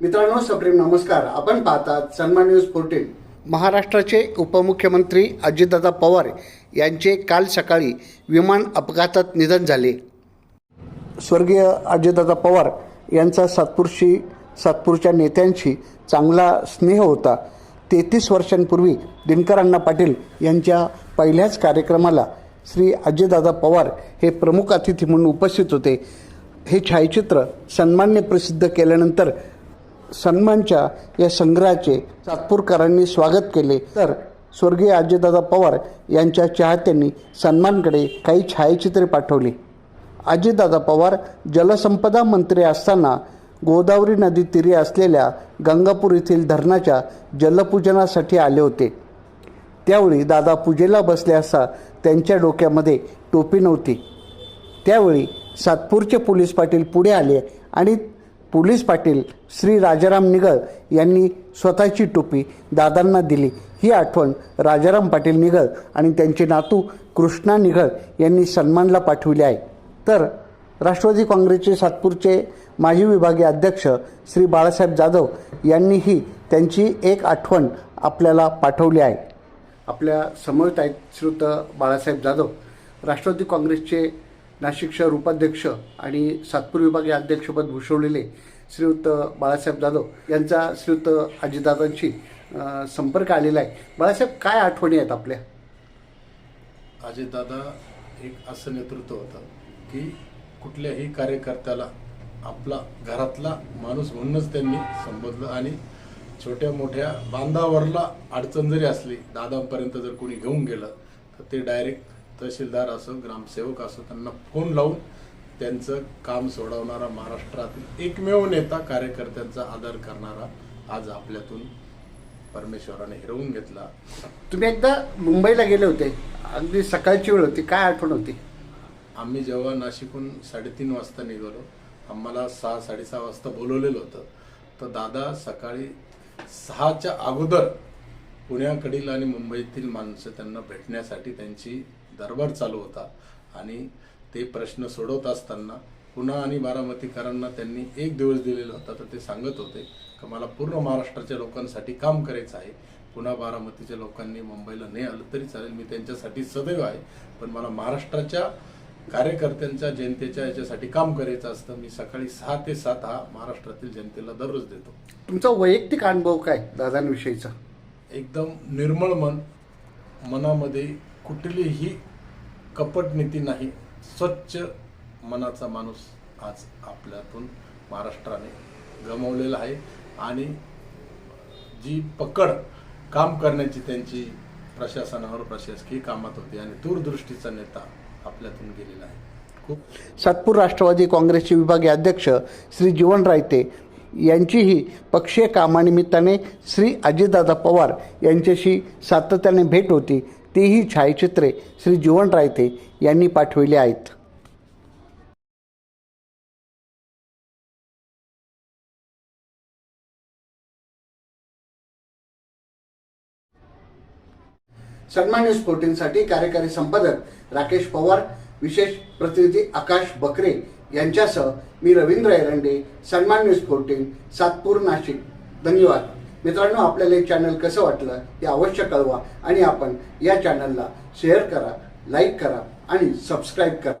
मित्रांनो सप्रेम नमस्कार. आपण पाहतात सन्मान न्यूज फोर्टीन महाराष्ट्राचे उपमुख्यमंत्री अजितदादा पवार यांचे काल सकाळी विमान अपघातात निधन झाले. स्वर्गीय अजितदादा पवार यांचा सातपूरशी सातपूरच्या नेत्यांशी चांगला स्नेह होता. तेहतीस वर्षांपूर्वी दिनकर अण्णा पाटील यांच्या पहिल्याच कार्यक्रमाला श्री अजितदादा पवार हे प्रमुख अतिथी म्हणून उपस्थित होते. हे छायाचित्र सन्मानने प्रसिद्ध केल्यानंतर सन्मानच्या या संग्रहाचे सातपूरकरांनी स्वागत केले. तर स्वर्गीय अजितदादा पवार यांच्या चाहत्यांनी सन्मानकडे काही छायाचित्रे पाठवली. अजितदादा पवार जलसंपदा मंत्री असताना गोदावरी नदी तीरी असलेल्या गंगापूर येथील धरणाच्या जलपूजनासाठी आले होते. त्यावेळी दादा पूजेला बसले असता त्यांच्या डोक्यामध्ये टोपी नव्हती. त्यावेळी सातपूरचे पोलीस पाटील पुढे आले आणि पोलीस पाटील श्री राजाराम निगळ यांनी स्वतःची टोपी दादांना दिली. ही आठवण राजाराम पाटील निगळ आणि त्यांचे नातू कृष्णा निगळ यांनी सन्मानला पाठविले आहे. तर राष्ट्रवादी काँग्रेसचे सातपूरचे माजी विभागीय अध्यक्ष श्री बाळासाहेब जाधव यांनीही त्यांची एक आठवण आपल्याला पाठवली आहे. आपल्या समवेत आहेत श्रुत बाळासाहेब जाधव. राष्ट्रवादी काँग्रेसचे नाशिक शहर उपाध्यक्ष आणि सातपूर विभागीय अध्यक्षपद भूषवलेले श्रीयुत बाळासाहेब जाधव यांचा श्रीयुत अजितदादांशी संपर्क आलेला आहे. बाळासाहेब काय आठवणी आहेत आपल्या? अजितदादा एक असं नेतृत्व होतं की कुठल्याही कार्यकर्त्याला आपला घरातला माणूस म्हणूनच त्यांनी संबोधलं आणि छोट्या मोठ्या बांधावरला अडचण जरी असली दादांपर्यंत जर कोणी घेऊन गेलं तर ते डायरेक्ट तहसीलदार असो ग्रामसेवक असो त्यांना फोन लावून त्यांचं काम सोडवणारा महाराष्ट्रातील एकमेव नेता कार्यकर्त्यांचा आदर करणारा आज आपल्यातून परमेश्वराने हिरवून घेतला. तुम्ही एकदा मुंबईला गेले होते. अगदी सकाळची वेळ होती. काय आठवण होती? आम्ही जेव्हा नाशिकहून साडेतीन वाजता निघालो आम्हाला सहा साडेसहा वाजता बोलवलेलं होतं. तर दादा सकाळी सहाच्या अगोदर पुण्याकडील आणि मुंबईतील माणसं त्यांना भेटण्यासाठी त्यांची दरबार चालू होता आणि ते प्रश्न सोडवत असताना पुन्हा आणि बारामतीकरांना त्यांनी एक दिवस दिलेला होता तर ते सांगत होते की मला पूर्ण महाराष्ट्राच्या लोकांसाठी काम करायचं आहे. पुन्हा बारामतीच्या लोकांनी मुंबईला नाही आलं तरी चालेल मी त्यांच्यासाठी सदैव आहे. पण मला महाराष्ट्राच्या कार्यकर्त्यांच्या जनतेच्या याच्यासाठी काम करायचं असतं. मी सकाळी सहा ते सात हा महाराष्ट्रातील जनतेला दररोज देतो. तुमचा वैयक्तिक अनुभव काय दादांविषयीचा? एकदम निर्मळ मन मनामध्ये कुठलीही कपट नीती नाही स्वच्छ मनाचा माणूस आज आपल्यातून महाराष्ट्राने गमावलेला आहे. आणि जी पकड काम करण्याची त्यांची प्रशासनावर प्रशासकीय कामात होती आणि दूरदृष्टीचा नेता आपल्यातून गेलेला आहे. खूप सातपूर राष्ट्रवादी काँग्रेसचे विभागीय अध्यक्ष श्री जीवन रायते यांचीही पक्षीय कामानिमित्ताने श्री अजितदादा पवार यांच्याशी सातत्याने भेट होती. तीही छायाचित्रे श्री जीवन रायते यांनी पाठविली आहेत. सन्मान न्यूज फोर्टीनसाठी कार्यकारी संपादक राकेश पवार विशेष प्रतिनिधी आकाश बकरे यांच्यासह मी रवींद्र एरंडे सन्मान न्यूज फोर्टीन सातपूर नाशिक. धन्यवाद. मित्रांनो आपल्याला हे चॅनल कसं वाटलं हे अवश्य कळवा आणि आपण या चॅनलला शेअर करा लाईक करा आणि सबस्क्राईब करा.